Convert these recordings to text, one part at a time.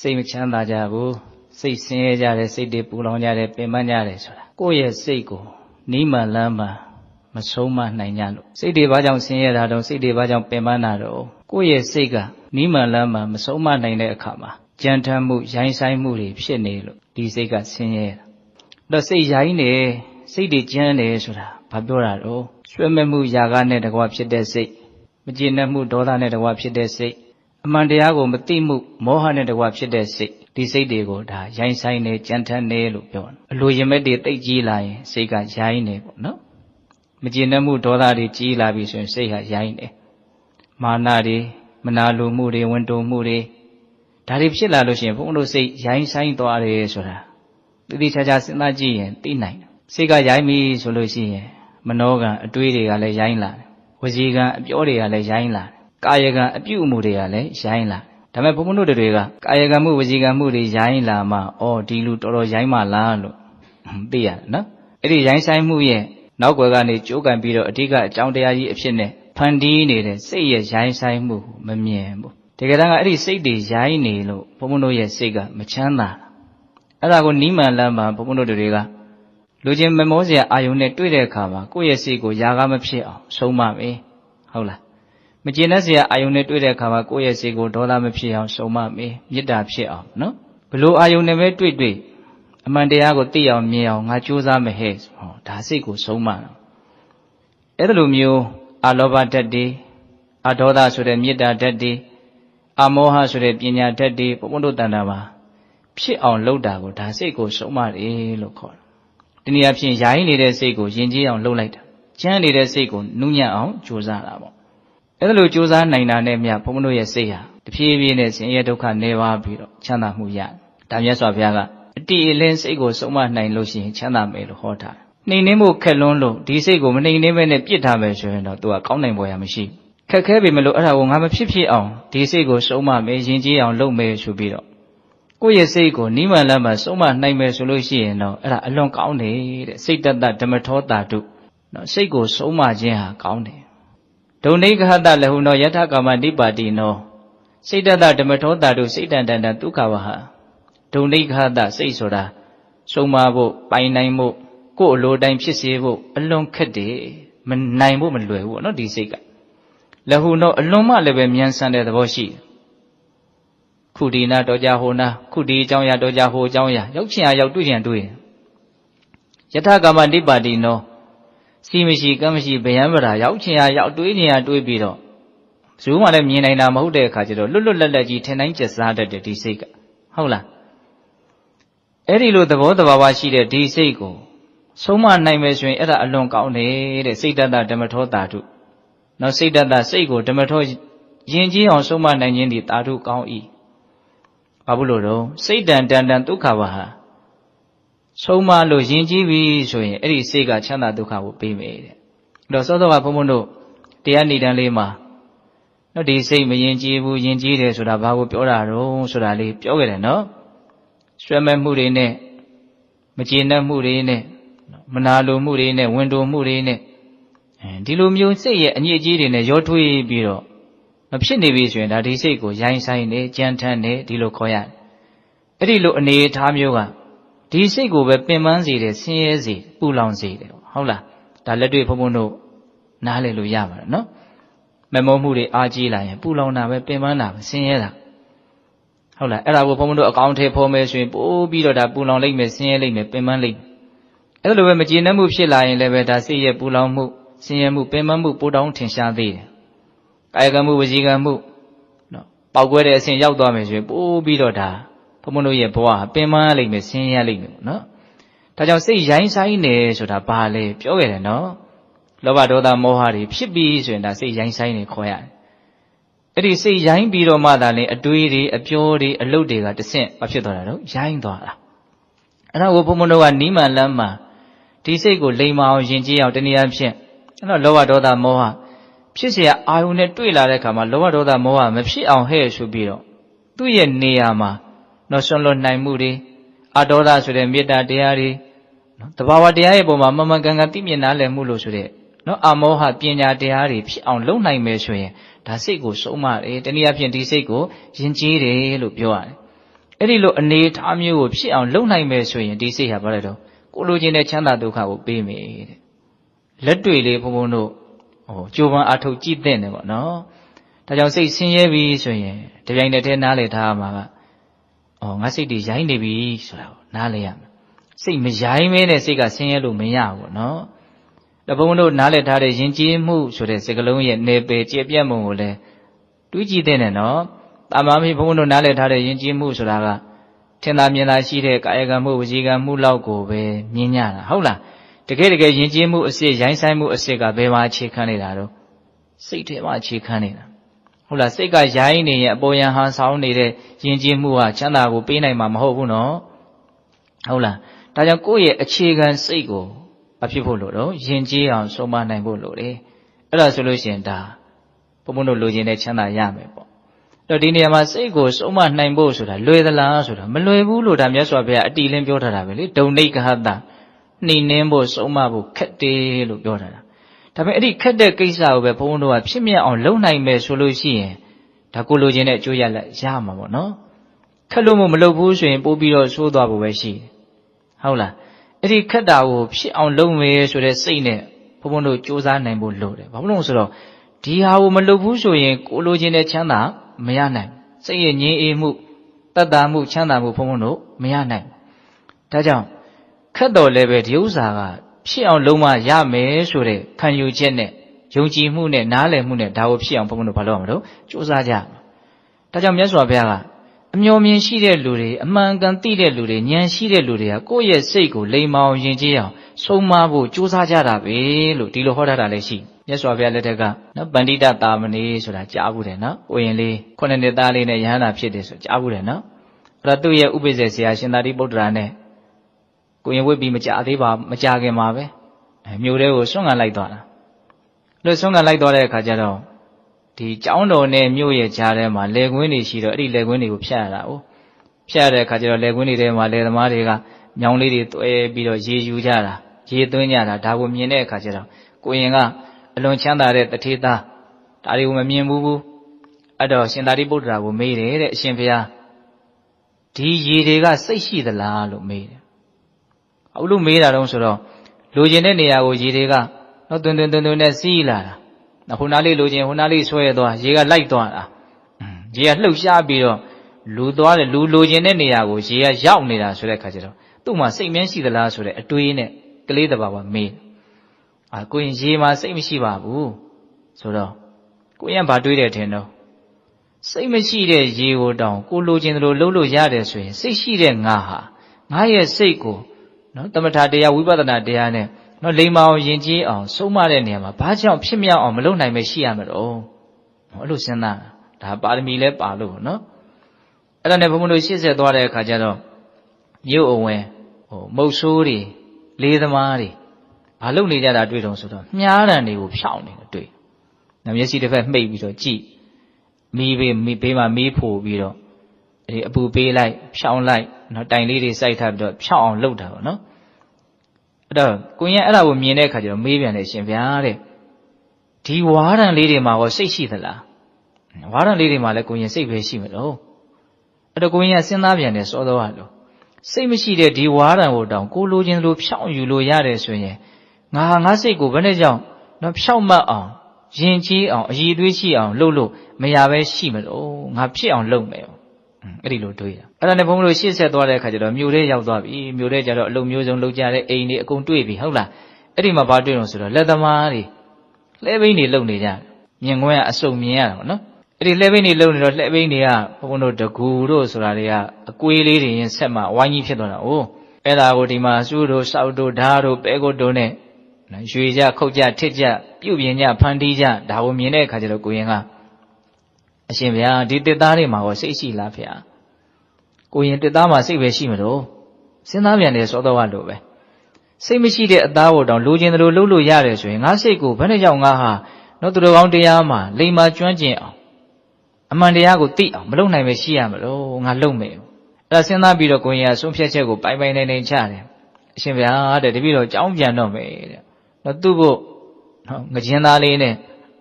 စိတ်မချမ်းသာကြဘူးစိတ်ဆင်းရဲကြတယ်စိတ်တွေပူလောင်ကြတယ်ပင်ပန်းကြတယ်ဆိုတာကိုယ့်ရဲ့စိတ်ကိုနီးမှန်လမ်းမှန်မဆုံးမနိုင်ကြလို့စိတ်တွေဘာကြောင့်ဆင်းရဲတာတော့စိတ်တွေဘာကြောင့်ပင်ပန်းတာတော့ကိုယ့်ရဲ့စိတ်ကနီးမှန်လမ်းမှန်မဆုံးမနိုင်တဲ့အခါမှာကြမ်းတမ်းမှုရိုင်းဆိုင်မှုတွေဖြစ်နေလို့ဒီစိတ်ကဆင်းရဲတာတော့စိတ်ရိုင်းနေစိတ်တွေကြမ်းနေဆိုတာဘာပြောတာတော့ရွှဲမဲ့မှုຢာကနဲ့တကွာဖြစ်တဲ့စိတ်မကျေနပ်မှုဒေါသနဲ့တကွာဖြစ်တဲ့စိတ် အမှန်တရားကိုမသိမှုမောဟနဲ့တကွာဖြစ်တဲ့စိတ်ဒီစိတ်တွေကိုဒါရိုင်းဆိုင်နေကြမ်းတမ်းနေလို့ပြောတယ်အလိုရင်မဲ့တွေတိတ်ကြီးလာရင်စိတ်ကရိုင်းနေပေါ့နော်မကျေနပ်မှုဒေါသတွေကြီးလာပြီဆိုရင်စိတ်ကရိုင်းနေမာနတွေမနာလိုမှုတွေဝန်တုံမှုတွေဒါတွေဖြစ်လာလို့ရှိရင်ဘုန်းတို့စိတ်ရိုင်းဆိုင်သွားတယ်ဆိုတာတိတိကျကျစဉ်းစားကြည့်ရင်သိနိုင်တယ်စိတ်ကရိုင်းပြီဆိုလို့ရှိရင်မနောကံအတွေးတွေကလည်းရိုင်းလာတယ်ဝစီကံအပြောတွေကလည်းရိုင်းလာတယ် ကာယကံအပြုအမူတွေကလည်းရိုင်းလာတယ်ဒါပေမဲ့ဘုန်းဘုန်းတို့တွေကကာယကံမှုဝစီကံမှုတွေရိုင်းလာမှအော်ဒီလူတော်တော်ရိုင်းမှလားလို့သိရတယ်နော်အဲ့ဒီရိုင်းဆိုင်မှုရဲ့နောက်ွယ်ကနေကြိုးကန်ပြီးတော့အဓိကအကြောင်းတရားကြီးအဖြစ်နဲ့ဖန်တီးနေတဲ့စိတ်ရဲ့ရိုင်းဆိုင်မှုမမြင်ဘူးတကယ်တမ်းကအဲ့ဒီစိတ်တွေရိုင်းနေလို့ဘုန်းဘုန်းတို့ရဲ့စိတ်ကမချမ်းသာအဲ့ဒါကိုနီးမှန်လမ်းမှာဘုန်းဘုန်းတို့တွေကလူချင်းမမောစရာအာယုန်နဲ့တွေ့တဲ့အခါမှာကိုယ့်ရဲ့စိတ်ကိုຢာကားမဖြစ်အောင်ဆုံးမမယ်ဟုတ်လား မကျေနပ်စရာအာယုန်နဲ့တွေ့တဲ့အခါမှာကိုယ့်ရဲ့စိတ်ကိုဒေါသမဖြစ်အောင်ဆုံးမမယ်မေတ္တာဖြစ်အောင်နော်ဘလို့အာယုန်နဲ့ပဲတွေ့တွေ့အမှန်တရားကိုသိအောင်မြင်အောင်ငါကြိုးစားမယ်ဟဲ့ဟောဒါစိတ်ကိုဆုံးမတာအဲ့ဒါလိုမျိုးအာလောဘဓာတ်တွေအာဒေါသဆိုတဲ့မေတ္တာဓာတ်တွေအာမောဟဆိုတဲ့ပညာဓာတ်တွေဘုံဘုံတို့တန်တာပါဖြစ်အောင်လုပ်တာကိုဒါစိတ်ကိုဆုံးမတယ်လို့ခေါ်တယ်တနည်းအားဖြင့်ယာယီနေတဲ့စိတ်ကိုယဉ်ကျေးအောင်လုပ်လိုက်တာကျမ်းနေတဲ့စိတ်ကိုနုညံ့အောင်ကြိုးစားတာပေါ့ အဲ့ဒါလိုကြိုးစားနိုင်တာနဲ့မြတ်ဘုံဘုံတို့ရဲ့စိတ်ဟာတဖြည်းဖြည်းနဲ့ဆင်းရဲဒုက္ခနေပါပြီးတော့ချမ်းသာမှုရတယ်ဒါမြတ်စွာဘုရားကအတိအလင်းစိတ်ကိုဆုံးမနိုင်လို့ရှိရင်ချမ်းသာမယ်လို့ဟောထားတယ်နှိမ်နှင်းမှုခက်လွန်းလို့ဒီစိတ်ကိုမနှိမ်နှင်းဘဲနဲ့ပြစ်ထားမယ်ဆိုရင်တော့သူကကောင်းနိုင်ပေါ်ရမရှိခက်ခဲပြီမလို့အဲ့ဒါကိုငါမဖြစ်ဖြစ်အောင်ဒီစိတ်ကိုဆုံးမမယ်ယဉ်ကျေးအောင်လုပ်မယ်ဆိုပြီးတော့ကိုယ့်ရဲ့စိတ်ကိုနိမလမ်းမှာဆုံးမနိုင်မယ်ဆိုလို့ရှိရင်တော့အဲ့ဒါအလွန်ကောင်းတယ်တဲ့စိတ်တတ္တဓမ္မထောတာတုနော်စိတ်ကိုဆုံးမခြင်းဟာကောင်းတယ် ဒုံနိဂဟတလဟုနောယထကာမနိပါတိနောစိတ်တတဓမ္မထောတာတို့စိတ်တန်တန်တဒုက္ခဝဟဒုံနိဂဟတစိတ်ဆိုတာစုံမဖို့ပိုင်နိုင်ဖို့ကိုယ်အလိုတိုင်းဖြစ်စေဖို့အလွန်ခက်တယ်မနိုင်ဖို့မလွယ်ဘူးနော်ဒီစိတ်ကလဟုနောအလွန်မှလည်းပဲမြန်ဆန်တဲ့သဘောရှိခုဒီနာတော်ကြဟိုနာခုဒီအကြောင်းရတော်ကြဟိုအကြောင်းရရောက်ချင်ရရောက်တွေ့ချင်တွေ့ယထကာမနိပါတိနော စီမရှိကမ်းမရှိဗျံပရာရောက်ချင်အောင်ရောက်တွေ့ချင်အောင်တွေ့ပြီးတော့ဘယ်သူမှလည်းမြင်နိုင်တာမဟုတ်တဲ့အခါကျတော့လွတ်လွတ်လပ်လပ်ကြီးထင်တိုင်းကျက်စားတတ်တဲ့ဒီစိတ်ကဟုတ်လားအဲ့ဒီလိုသဘောတဘာဝရှိတဲ့ဒီစိတ်ကိုဆုံးမနိုင်မယ်ဆိုရင်အဲ့ဒါအလွန်ကောင်းတယ်တဲ့စိတ်တတ္တဓမ္မထောတာတုနောက်စိတ်တတ္တစိတ်ကိုဓမ္မထောယဉ်ကျေးအောင်ဆုံးမနိုင်ခြင်းဒီတာတုကောင်း၏ဘာဘူးလို့တော့စိတ်တန်တန်တန်ဒုက္ခပါဟာ ဆုံးမလို့ယဉ်ကျေးပြီဆိုရင်အဲ့ဒီစိတ်ကချမ်းသာဒုက္ခကိုပေးမယ်တဲ့အဲ့တော့စောစောကဘုန်းဘုန်းတို့တရားဏိဒံလေးမှာနော်ဒီစိတ်မယဉ်ကျေးဘူးယဉ်ကျေးတယ်ဆိုတာဘာကိုပြောတာတော့ဆိုတာလေးပြောခဲ့တယ်နော်ရွှဲမဲ့မှုတွေနဲ့မကျေနပ်မှုတွေနဲ့မနာလိုမှုတွေနဲ့ဝန်တိုမှုတွေနဲ့အဲဒီလိုမျိုးစိတ်ရဲ့အညစ်အကြေးတွေနဲ့ရောထွေးပြီးတော့မဖြစ်နေပြီဆိုရင်ဒါဒီစိတ်ကိုရိုင်းဆိုင်နေကြမ်းထမ်းနေဒီလိုခေါ်ရတယ်အဲ့ဒီလိုအနေအထားမျိုးက ဒီစိတ်ကိုပဲပင်ပန်းစေတယ်ဆင်းရဲစေပူလောင်စေတယ်ဟုတ်လားဒါလက်တွေ့ဘုံဘုံတို့နားလည်လို့ရပါတယ်နော်မမောမှုတွေအားကြီးလာရင်ပူလောင်တာပဲပင်ပန်းတာပဲဆင်းရဲတာဟုတ်လားအဲ့ဒါကိုဘုံဘုံတို့အကောင့်ထဲဖော်မယ်ဆိုရင်ပိုးပြီးတော့ဒါပူလောင်လိုက်မယ်ဆင်းရဲလိုက်မယ်ပင်ပန်းလိုက်အဲ့လိုပဲမကျေနပ်မှုဖြစ်လာရင်လည်းပဲဒါစိတ်ရဲ့ပူလောင်မှုဆင်းရဲမှုပင်ပန်းမှုပိုတောင်းထင်ရှားသေးတယ်ကာယကံမှုဝစီကံမှုနော်ပောက်ကွဲတဲ့အဆင့်ရောက်သွားမယ်ဆိုရင်ပိုးပြီးတော့ဒါ ဘုံဘုံတို့ရဲ့ဘဝပင်ပန်းလိုက်မယ်ဆင်းရဲလိုက်မယ်နော်ဒါကြောင့်စိတ်ရိုင်းဆိုင်နေဆိုတာဘာလဲပြောခဲ့တယ်နော်လောဘဒေါသမောဟတွေဖြစ်ပြီးဆိုရင်ဒါစိတ်ရိုင်းဆိုင်နေခေါ်ရတယ်အဲ့ဒီစိတ်ရိုင်းပြီးတော့မှသာလေအတွေးတွေအပြောတွေအလုပ်တွေကတဆင့်မဖြစ်သွားတာတော့ရိုင်းသွားတာအဲ့ဒါကိုဘုံဘုံတို့ကနီးမှန်လမ်းမှဒီစိတ်ကိုလိမ်မအောင်ယဉ်ကျေးအောင်တနည်းအားဖြင့်အဲ့တော့လောဘဒေါသမောဟဖြစ်เสียအာယုန်နဲ့တွေ့လာတဲ့အခါမှာလောဘဒေါသမောဟမဖြစ်အောင်ဟဲ့ဆိုပြီးတော့သူ့ရဲ့နေရာမှာ နော်ဆွန့်လွတ်နိုင်မှုတွေအဒေါသဆိုတဲ့မေတ္တာတရားတွေနော်တဘာဝတရားရဲ့ပုံမှာမမှန်ကန်ကန်သိမြင်နားလည်မှုလို့ဆိုတဲ့နော်အမောဟပညာတရားတွေဖြစ်အောင်လုပ်နိုင်မယ်ဆိုရင်ဒါစိတ်ကိုစုံမတယ်တနည်းအားဖြင့်ဒီစိတ်ကိုယဉ်ကျေးတယ်လို့ပြောရတယ်အဲ့ဒီလိုအနေထားမျိုးကိုဖြစ်အောင်လုပ်နိုင်မယ်ဆိုရင်ဒီစိတ်ဟာဘာလဲတော့ကိုလိုချင်တဲ့ချမ်းသာဒုက္ခကိုပေးမယ်တဲ့လက်တွေ့လေးဘုံဘုံတို့ဟိုကြိုးပမ်းအထုတ်ကြည့်တဲ့နေပေါ့နော်ဒါကြောင့်စိတ်ဆင်းရဲပြီဆိုရင်တပြိုင်တည်းတည်းနားလည်ထားမှာက ဩငါစိတ်တွေရိုင်းနေပြီဆိုတာကိုနားလည်ရမယ်စိတ်မရိုင်းမဲနဲ့စိတ်ကဆင်းရဲလို့မရဘူးပေါ့နော်တဘုံတို့နားလည်ထားတဲ့ယဉ်ကျေးမှုဆိုတဲ့စကားလုံးရဲ့နေပယ်ကျေပြတ်မှုကိုလည်းတွေးကြည့်တဲ့နဲ့နော်တာမန်ပြီဘုံတို့နားလည်ထားတဲ့ယဉ်ကျေးမှုဆိုတာကထင်သာမြင်သာရှိတဲ့ကာယကံမှုဝစီကံမှုလောက်ကိုပဲမြင်ကြတာဟုတ်လားတကယ်တကယ်ယဉ်ကျေးမှုအစစ်ရိုင်းဆိုင်မှုအစစ်ကဘယ်မှာအခြေခံနေတာတော့စိတ်ထဲမှာအခြေခံနေတာ ဟုတ်လားစိတ်ကရိုင်းနေရင်အပေါ်ယံဟန်ဆောင်နေတဲ့ယဉ်ကျေးမှုကချမ်းသာကိုပေးနိုင်မှာမဟုတ်ဘူးနော်ဟုတ်လားဒါကြောင့်ကိုယ့်ရဲ့အခြေခံစိတ်ကိုမဖြစ်ဖို့လို့တော့ယဉ်ကျေးအောင်ဆုံးမနိုင်ဖို့လို့တယ်အဲ့ဒါဆိုလို့ရှိရင်ဒါဘုံဘုံတို့လိုချင်တဲ့ချမ်းသာရမယ်ပေါ့တော့ဒီနေရာမှာစိတ်ကိုဆုံးမနိုင်ဖို့ဆိုတာလွယ်သလားဆိုတာမလွယ်ဘူးလို့ဒါမြတ်စွာဘုရားအတီလင်းပြောထားတာပဲလေဒုံနိကဟတနှိမ့်နှင်းဖို့ဆုံးမဖို့ခက်တယ်လို့ပြောထားတာ ဒါပေမဲ့အဲ့ဒီခက်တဲ့ကိစ္စကိုပဲဘုန်းဘုန်းတို့ကဖြစ်မြတ်အောင်လုပ်နိုင်မယ်ဆိုလို့ရှိရင်ဒါကိုလိုချင်တဲ့အကျိုးရလဒ်ရမှာပေါ့နော်ခက်လို့မလုပ်ဘူးဆိုရင်ပို့ပြီးတော့ဆိုးသွားဖို့ပဲရှိတယ်ဟုတ်လားအဲ့ဒီခက်တာကိုဖြစ်အောင်လုပ်မယ်ဆိုတဲ့စိတ်နဲ့ဘုန်းဘုန်းတို့စူးစမ်းနိုင်ဖို့လိုတယ်ဘာလို့လဲဆိုတော့ဒီဟာကိုမလုပ်ဘူးဆိုရင်ကိုလိုချင်တဲ့ချမ်းသာမရနိုင်စိတ်ရဲ့ငြင်းအေးမှုတတ်တာမှုချမ်းသာမှုဘုန်းဘုန်းတို့မရနိုင်ဒါကြောင့်ခက်တော်လည်းပဲဒီဥစ္စာက ဖြစ်အောင်လုံးမရမယ်ဆိုတဲ့ခံယူချက်နဲ့ယုံကြည်မှုနဲ့နားလည်မှုနဲ့ဒါကိုဖြစ်အောင်ဘုန်းဘုန်းတို့ဘာလုပ်ရမလို့စူးစမ်းကြဒါကြောင့်မြတ်စွာဘုရားကအမျော်မြင်ရှိတဲ့လူတွေအမှန်ကန်သိတဲ့လူတွေဉာဏ်ရှိတဲ့လူတွေကကိုယ့်ရဲ့စိတ်ကိုလိမ်မောင်ယဉ်ကျေးအောင်ဆုံးမဖို့ကြိုးစားကြတာပဲလို့ဒီလိုဟောထားတာလည်းရှိမြတ်စွာဘုရားလက်ထက်ကနော်ပန္တိတတာမဏေဆိုတာကြားဘူးတယ်နော်ကိုရင်လေးခုနှစ်နှစ်သားလေးနဲ့ယဟန္တာဖြစ်တယ်ဆိုကြားဘူးတယ်နော်အဲ့တော့သူ့ရဲ့ဥပိ္ပဇေဆရာရှင်သာရိပုတ္တရာနဲ့ ကိုရင်ဝိပြီးမကြသေးပါမကြခင်မှာပဲအဲမြို့ထဲကိုဆွန့်ငံလိုက်သွားတာလို့ဆွန့်ငံလိုက်သွားတဲ့အခါကျတော့ဒီကျောင်းတော်နဲ့မြို့ရဲ့ကြားထဲမှာလယ်ကွင်းတွေရှိတော့အဲ့ဒီလယ်ကွင်းတွေကိုဖျက်ရတာ哦ဖျက်ရတဲ့အခါကျတော့လယ်ကွင်းတွေထဲမှာလယ်သမားတွေကညောင်လေးတွေတွဲပြီးတော့ရေယူကြတာရေသွင်းကြတာဒါကိုမြင်တဲ့အခါကျတော့ကိုရင်ကအလွန်ချမ်းသာတဲ့တထေသားဒါတွေကိုမမြင်ဘူးဘူးအဲ့တော့ရှင်သာရိပုတ္တရာကိုမေးတယ်တဲ့အရှင်ဘုရားဒီရေတွေကစိတ်ရှိသလားလို့မေးတယ် ဟုတ်လို့မေးတာတော့ဆိုတော့လိုချင်တဲ့နေရာကိုရေတွေကတော့တွင်တွင်တွင်တွင်နဲ့စီးလာတာဟိုနားလေးလိုချင်ဟိုနားလေးဆွဲသွားရေကလိုက်သွားတာရေကလှုပ်ရှားပြီးတော့လူသွားတယ်လူလိုချင်တဲ့နေရာကိုရေကရောက်နေတာဆိုတဲ့ခါကျတော့သူ့မှာစိတ်မြဲရှိသလားဆိုတဲ့အတွေးနဲ့ကလေးတဘာဝမေးအာကိုရင်ရေမှာစိတ်မရှိပါဘူးဆိုတော့ကိုရင်ဘာတွေးတယ်ထင်တော့စိတ်မရှိတဲ့ရေကိုတောင်ကိုလိုချင်တယ်လို့လှုပ်လို့ရတယ်ဆိုရင်စိတ်ရှိတဲ့ငါဟာငါရဲ့စိတ်ကို နော်တမထာတရားဝိပဿနာတရားနဲ့နော်လိမ္မာအောင်ယဉ်ကျေးအောင်ဆုံးမတဲ့နေရာမှာဘာကြောင့်ဖြစ်မြောက်အောင်မလုပ်နိုင်မရှိရမလို့အဲ့လိုစဉ်းစားဒါပါရမီလဲပါလို့နော်အဲ့ဒါနဲ့ဘုံဘုံတို့ရှေ့ဆက်သွားတဲ့အခါကျတော့မြို့အဝင်ဟိုမုတ်ဆိုးတွေလေးသမားတွေဘာလုပ်နေကြတာတွေ့တော့ဆိုတော့မြားတံတွေကိုဖြောင်းနေတယ်တွေ့။မျက်စိတစ်ဖက်မှိတ်ပြီးတော့ကြည့်မီးဘေးမီးဘေးမှာမီးဖို့ပြီးတော့အဲ ဒီအပူပေးလိုက်ဖြောင်းလိုက်နော်တိုင်လေးတွေစိုက်ထားပြီးတော့ဖြောင်းအောင်လုပ်တာပေါ့နော်။အဲ့တော့ကိုရင်အဲ့ဒါကိုမြင်တဲ့အခါကျတော့မေးပြန်တယ်ရှင်ဗျာတဲ့ဒီဝါရံလေးတွေမှာရောစိတ်ရှိသလား။ဝါရံလေးတွေမှာလည်းကိုရင်စိတ်ပဲရှိမှာတော့။အဲ့တော့ကိုရင်ကစဉ်းစားပြန်တယ်စောတော့လို့စိတ်မရှိတဲ့ဒီဝါရံကိုတောင်ကိုလိုချင်လို့ဖြောင်းယူလို့ရတယ်ဆိုရင်ငါဟာငါစိတ်ကိုဘယ်နဲ့ကြောင့်တော့ဖြောက်မှတ်အောင်ယဉ်ကျေးအောင်အည်သွေးရှိအောင်လှုပ်လို့မရပဲရှိမလို့ငါဖြစ်အောင်လုပ်မယ် အဲ့ဒီလိုတွေးတာအဲ့ဒါနဲ့ဘုန်းဘုလို့ရှေ့ဆက်သွားတဲ့အခါကျတော့မြို့ထဲရောက်သွားပြီမြို့ထဲကျတော့အလုံမျိုးစုံလုပ်ကြတဲ့အိမ်တွေအကုန်တွေ့ပြီဟုတ်လားအဲ့ဒီမှာဘာတွေ့လို့ဆိုတော့လက်သမားတွေလှဲဘိန်းတွေလုပ်နေကြမြင်ကွင်းကအစုံမြင်ရတာပေါ့နော်အဲ့ဒီလှဲဘိန်းတွေလုပ်နေတော့လှဲဘိန်းတွေကဘုန်းဘုတို့တကူတို့ဆိုတာတွေကအကွေးလေးတွေရင်ဆက်မှဝိုင်းကြီးဖြစ်သွားတာ哦အဲ့ဒါကိုဒီမှာစူးတို့စောက်တို့ဓာတ်တို့ပဲကုတ်တို့နဲ့နော်ရွှေကြခုတ်ကြထစ်ကြပြုတ်ပြင်းကြဖန်တီးကြဒါကိုမြင်တဲ့အခါကျတော့ကိုရင်က အရှင်ဗျာဒီတစ်သားတွေမှာရောစိတ်ရှိလားဖေ။ကိုရင်တစ်သားမှာစိတ်ပဲရှိမလို့စဉ်းစားပြန်တယ်စောတော့လို့ပဲစိတ်မရှိတဲ့အသားကိုတောင်လိုချင်တယ်လို့လုပ်လို့ရတယ်ဆိုရင်ငါစိတ်ကိုဘယ်နဲ့ကြောင့်ငါဟာတော့သူတော်ကောင်းတရားမှာလိမ္မာကျွမ်းကျင်အောင်အမှန်တရားကိုသိအောင်မလုပ်နိုင်ပဲရှိရမလို့ငါလုပ်မယ်။အဲ့ဒါစဉ်းစားပြီးတော့ကိုရင်ကဆုံးဖြတ်ချက်ကိုပိုင်ပိုင်နိုင်နိုင်ချတယ်။အရှင်ဗျာတဲ့တပည့်တော်ကြောင်းပြန်တော့မယ်တဲ့နော်သူ့ဖို့နော်ငကြင်းသားလေးနဲ့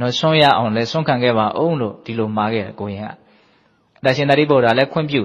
နော်ဆွန့်ရအောင်လဲဆွန့်ခံခဲ့ပါအောင်လို့ဒီလိုမှာခဲ့တယ်ကိုရင်ကဒါရှင်သာရိပုတ္တရာလည်းခွင့်ပြု